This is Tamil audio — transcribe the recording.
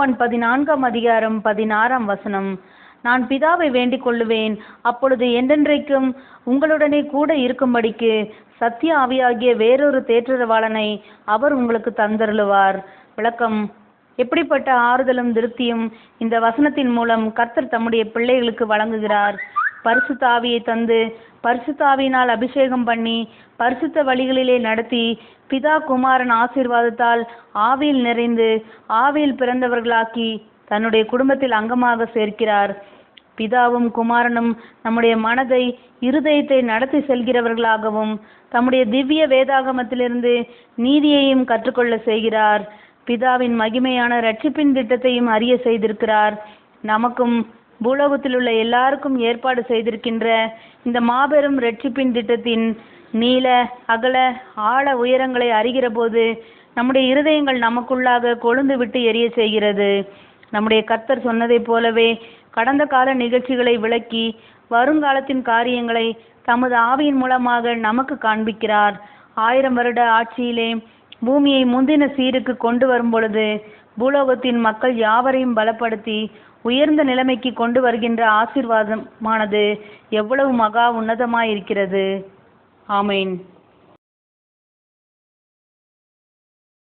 யோவான் பதினான்காம் அதிகாரம் பதினாறாம் வசனம். நான் பிதாவை வேண்டிக் கொள்ளுவேன். அப்பொழுது என்றென்றைக்கும் உங்களுடனே கூட இருக்கும்படிக்கு சத்திய ஆவியாகிய வேறொரு தேற்றரவாளனை அவர் உங்களுக்கு தந்தருளுவார். விளக்கம். எப்படிப்பட்ட ஆறுதலும் திருப்தியும் இந்த வசனத்தின் மூலம் கர்த்தர் தம்முடைய பிள்ளைகளுக்கு வழங்குகிறார். பரிசுத்த ஆவியை தந்து பரிசுத்த ஆவியினால் அபிஷேகம் பண்ணி பரிசுத்த வழிகளிலே நடத்தி பிதா குமாரன் ஆசீர்வாதத்தால் ஆவியில் நிறைந்து ஆவியில் பிறந்தவர்களாக்கி தன்னுடைய குடும்பத்தில் அங்கமாக சேர்க்கிறார். பிதாவும் குமாரனும் நம்முடைய மனதை இருதயத்தை நடத்தி செல்கிறவர்களாகவும் தம்முடைய திவ்ய வேதாகமத்திலிருந்து நீதியையும் கற்றுக்கொள்ள செய்கிறார். பிதாவின் மகிமையான ரட்சிப்பின் திட்டத்தையும் அறிய செய்திருக்கிறார். நமக்கும் பூலோகத்தில் உள்ள எல்லாருக்கும் ஏற்பாடு செய்திருக்கின்ற இந்த மாபெரும் ரட்சிப்பின் திட்டத்தின் நீல அகல ஆழ உயரங்களை அறிகிற போது நம்முடைய இருதயங்கள் நமக்குள்ளாக கொழுந்து விட்டு எரிய செய்கிறது. நம்முடைய கர்த்தர் சொன்னதைப் போலவே கடந்த கால நிகழ்ச்சிகளை விளக்கி வருங்காலத்தின் காரியங்களை தமது ஆவியின் மூலமாக நமக்கு காண்பிக்கிறார். ஆயிரம் வருட ஆட்சியிலே பூமியை முந்தின சீருக்கு கொண்டு வரும் பொழுது பூலோகத்தின் மக்கள் யாவரையும் பலப்படுத்தி உயர்ந்த நிலைமைக்கு கொண்டு வருகின்ற ஆசீர்வாதமானது எவ்வளவு மகா உன்னதமாயிருக்கிறது. ஆமேன்.